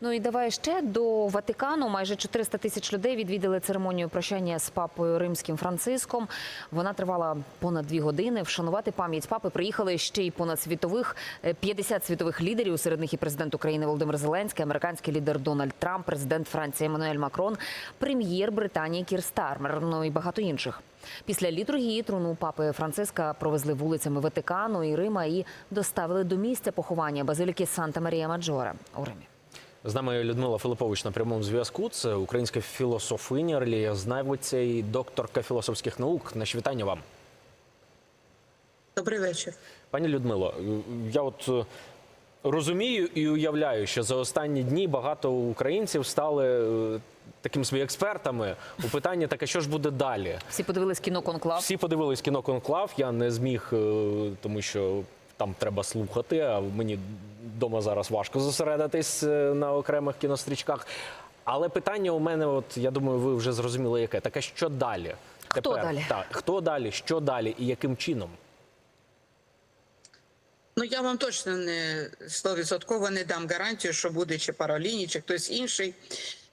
Ну і давай ще до Ватикану. Майже 400 тисяч людей відвідали церемонію прощання з папою римським Франциском. Вона тривала понад дві години. Вшанувати пам'ять папи приїхали ще й понад світових е, 50 світових лідерів. Серед них і президент України Володимир Зеленський, американський лідер Дональд Трамп, президент Франції Еммануель Макрон, прем'єр Британії Кір Стармер, ну і багато інших. Після літургії труну папи Франциска провезли вулицями Ватикану і Рима і доставили до місця поховання базиліки Санта Марія Маджора у Римі. З нами Людмила Филипович на прямому зв'язку. Це українська філософиня, релігієзнавиця і докторка філософських наук. Наші вітання вам. Добрий вечір. Пані Людмило, я от е, розумію і уявляю, що за останні дні багато українців стали е, такими собі експертами у питанні таке, що ж буде далі. Всі подивились кіно Конклав. Всі подивились кіно Конклав. Я не зміг, е, тому що там треба слухати. А мені вдома зараз важко зосередитись е, на окремих кінострічках. Але питання у мене, от я думаю, ви вже зрозуміли, яке таке, що далі? Хто далі? Так, хто далі, що далі і яким чином? Ну я вам точно не стовідсотково не дам гарантію, що буде чи Пароліні, чи хтось інший.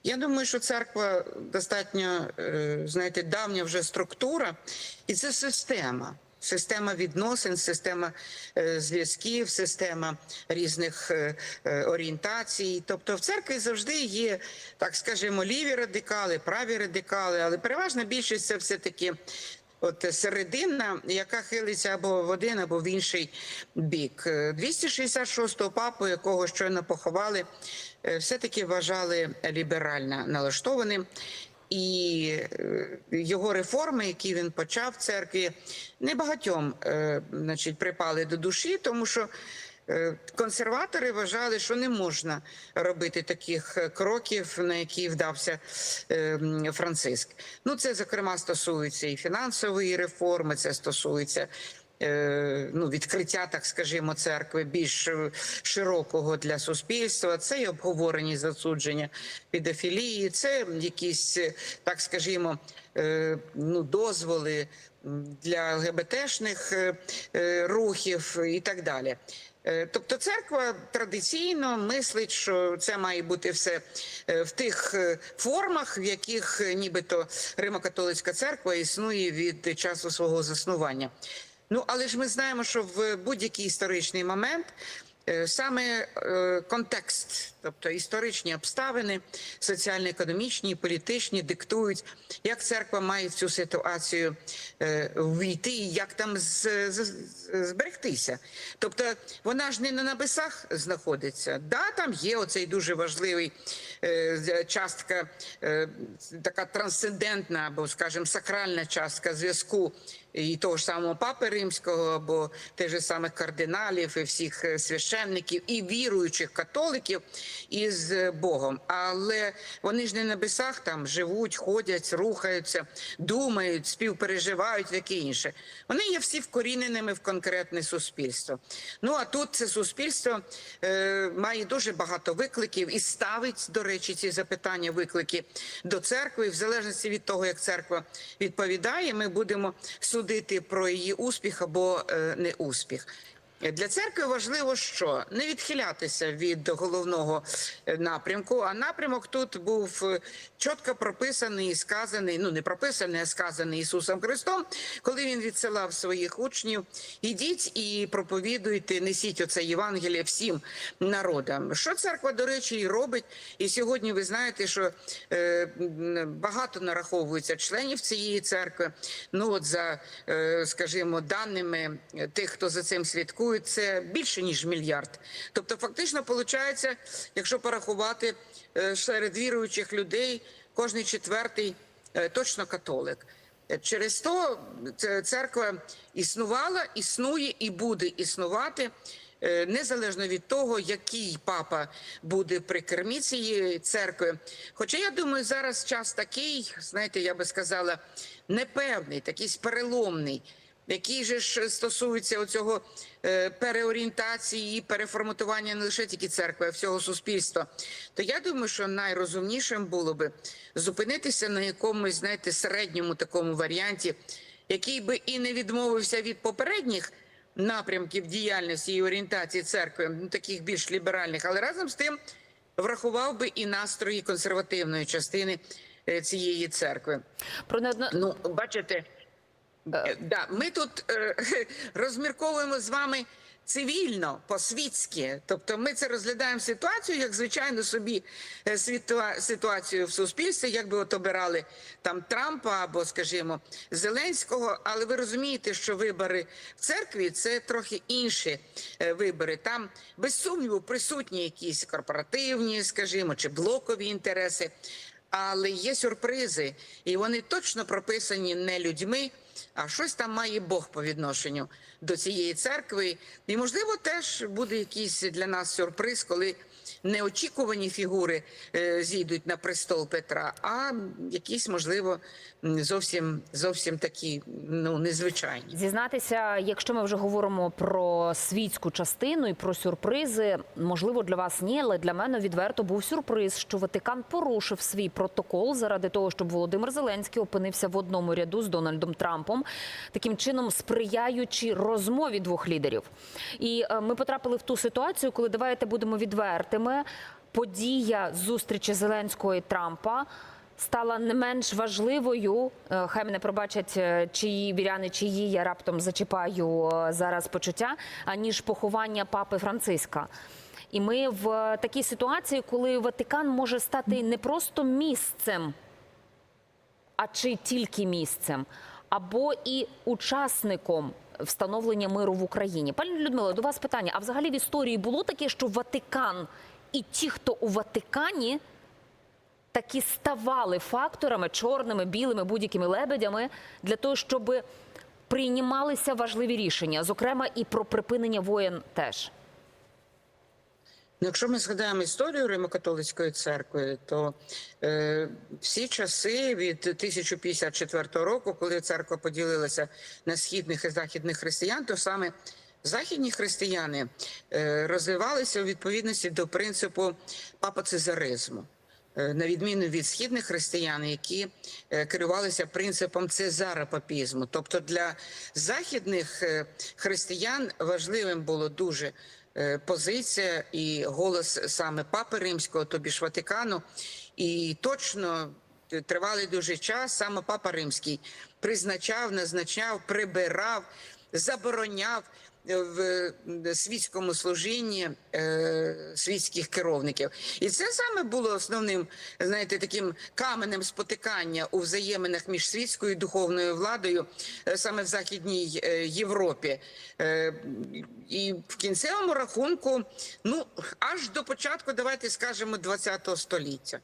Я думаю, що церква достатньо, е, знаєте, давня вже структура, і це система. Система відносин, система е, зв'язків, система різних е, е, орієнтацій. Тобто в церкві завжди є, так скажімо, ліві радикали, праві радикали, але переважна більшість це все таки От середина, яка хилиться або в один, або в інший бік. Е, 266-го папу, якого щойно поховали, е, все-таки вважали ліберально налаштованим. І е, його реформи, які він почав в церкві, небагатьом е, значить, припали до душі, тому що Е, Консерватори вважали, що не можна робити таких кроків, на які вдався Франциск. Ну, це зокрема стосується і фінансової реформи, це стосується. Е, Ну, відкриття, так скажімо, церкви більш е, широкого для суспільства. Це і обговорені засудження підофілії, це якісь, е, так скажімо, ну, дозволи для ЛГБТшних рухів і так далі. Тобто церква традиційно мислить, що це має бути все в тих формах, в яких нібито Римо-католицька церква існує від часу свого заснування. Ну але ж ми знаємо, що в будь-який історичний момент е, саме е, контекст, тобто історичні обставини, соціально-економічні, політичні, диктують, як церква має цю ситуацію е, війти як там зберегтися. Тобто вона ж не на небесах знаходиться. Да, там є оцей дуже важливий частка, така трансцендентна або, скажімо, сакральна частка зв'язку і того ж самого папи римського, або тих же самих кардиналів, і всіх е, священників, і віруючих католиків із е, Богом. Але вони ж не на небесах там живуть, ходять, рухаються, думають, співпереживають, таке інше. Вони є всі вкоріненими в конкретне суспільство. Ну а тут це суспільство е, має дуже багато викликів і ставить, до речі, ці запитання, виклики до церкви. І в залежності від того, як церква відповідає, ми будемо судити про її успіх або е, неуспіх. Для церкви важливо, що не відхилятися від головного е, напрямку. А напрямок тут був е, чітко прописаний і сказаний. Ну не прописаний, а сказаний Ісусом Христом, коли він відсилав своїх учнів: ідіть і проповідуйте, несіть оце Євангеліє всім народам. Що церква, до речі, і робить. І сьогодні ви знаєте, що е, багато нараховується членів цієї церкви. Ну от за, е, скажімо, даними тих, хто за цим слідкує, це більше ніж мільярд. Тобто, фактично, виходить, якщо порахувати е, серед віруючих людей, кожний четвертий е, точно католик. Е, Через то церква існувала, існує і буде існувати. Незалежно від того, який папа буде при кермі цієї церкви. Хоча я думаю, зараз час такий, знаєте, я би сказала, непевний, такий переломний, який же ж стосується оцього е, переорієнтації і переформатування не лише тільки церкви, а всього суспільства, то я думаю, що найрозумнішим було би зупинитися на якомусь, знаєте, середньому такому варіанті, який би і не відмовився від попередніх напрямків діяльності і орієнтації церкви, ну, таких більш ліберальних, але разом з тим врахував би і настрої консервативної частини е, цієї церкви. Про. Ну, бачите, да, ми тут е, розмірковуємо з вами цивільно, по-світськи. Тобто ми це розглядаємо ситуацію, як звичайно собі е, ситуацію в суспільстві, як би от обирали там Трампа або, скажімо, Зеленського. Але ви розумієте, що вибори в церкві це трохи інші е, вибори. Там без сумніву присутні якісь корпоративні, скажімо, чи блокові інтереси. Але є сюрпризи, і вони точно прописані не людьми, а щось там має Бог по відношенню до цієї церкви. І можливо, теж буде якийсь для нас сюрприз, коли неочікувані фігури е, зійдуть на престол Петра, а якісь, можливо, зовсім зовсім такі ну незвичайні. Зізнатися, якщо ми вже говоримо про світську частину і про сюрпризи, можливо, для вас ні, але для мене відверто був сюрприз, що Ватикан порушив свій протокол заради того, щоб Володимир Зеленський опинився в одному ряду з Дональдом Трампом, таким чином сприяючи розмові двох лідерів. І е, ми потрапили в ту ситуацію, коли давайте будемо відвертими. Подія зустрічі Зеленського і Трампа стала не менш важливою. Е, Хай мене пробачать е, чиї віряни, чиї я раптом зачіпаю е, зараз почуття, аніж поховання папи Франциска. І ми в такій ситуації, коли Ватикан може стати не просто місцем, а чи тільки місцем, або і учасником встановлення миру в Україні. Пані Людмила, до вас питання: а взагалі в історії було таке, що Ватикан і ті, хто у Ватикані, такі ставали факторами чорними, білими, будь-якими лебедями для того, щоб приймалися важливі рішення, зокрема і про припинення воєн теж. Ну, Якщо ми згадаємо історію Римо-католицької церкви, то е, всі часи від 1054 року, коли церква поділилася на східних і західних християн, то саме західні християни е, розвивалися у відповідності до принципу папоцезаризму. Е, На відміну від східних християн, які е, керувалися принципом цезаропапізму. Тобто для західних е, християн важливим було дуже позиція і голос саме Папи Римського, тобі ж Ватикану. І точно е, тривалий дуже час саме Папа Римський призначав, назначав, прибирав, забороняв е, в е, світському служінні е, світських керівників. І це саме було основним, знаєте, таким каменем спотикання у взаєминах між світською і духовною владою е, саме в Західній Європі. І в кінцевому рахунку, ну аж до початку, давайте скажемо, ХХ століття.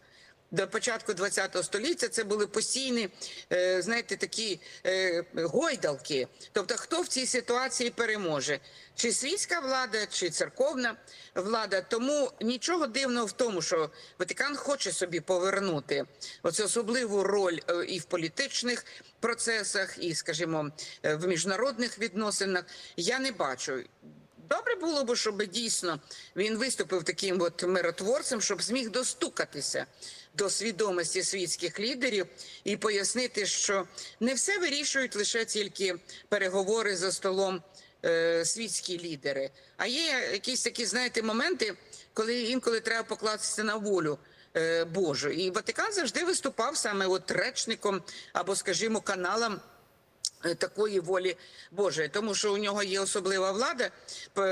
До початку ХХ століття це були постійні, е, знаєте, такі е, гойдалки. Тобто, хто в цій ситуації переможе? Чи світська влада, чи церковна влада? Тому нічого дивного в тому, що Ватикан хоче собі повернути оцю особливу роль е, і в політичних процесах, і, скажімо, в міжнародних відносинах. Я не бачу. Добре було б, щоб дійсно він виступив таким от миротворцем, щоб зміг достукатися до свідомості світських лідерів і пояснити, що не все вирішують лише тільки переговори за столом е, світські лідери. А є якісь такі, знаєте, моменти, коли інколи треба покластися на волю. е, Божу, і Ватикан завжди виступав саме от речником або, скажімо, каналом такої волі Божої, тому що у нього є особлива влада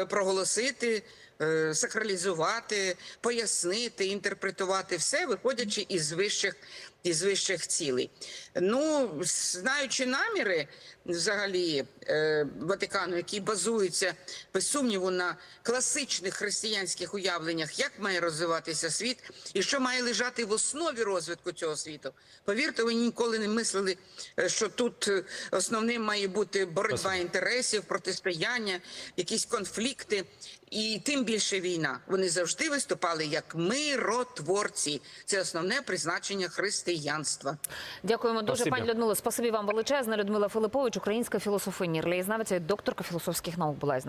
проголосити, е, сакралізувати, пояснити, інтерпретувати все, виходячи із вищих із вищих цілей. Ну, знаючи наміри взагалі е, Ватикану, які базуються без сумніву на класичних християнських уявленнях, як має розвиватися світ і що має лежати в основі розвитку цього світу. Повірте, ви ніколи не мислили, е, що тут е, основним має бути боротьба інтересів, протистояння, якісь конфлікти. І тим більше війна. Вони завжди виступали як миротворці. Це основне призначення християнства. Дякуємо дуже, пані Людмила. Спасибі вам величезне. Людмила Филипович, українська філософиня, релігієзнавиця і докторка філософських наук була із нами.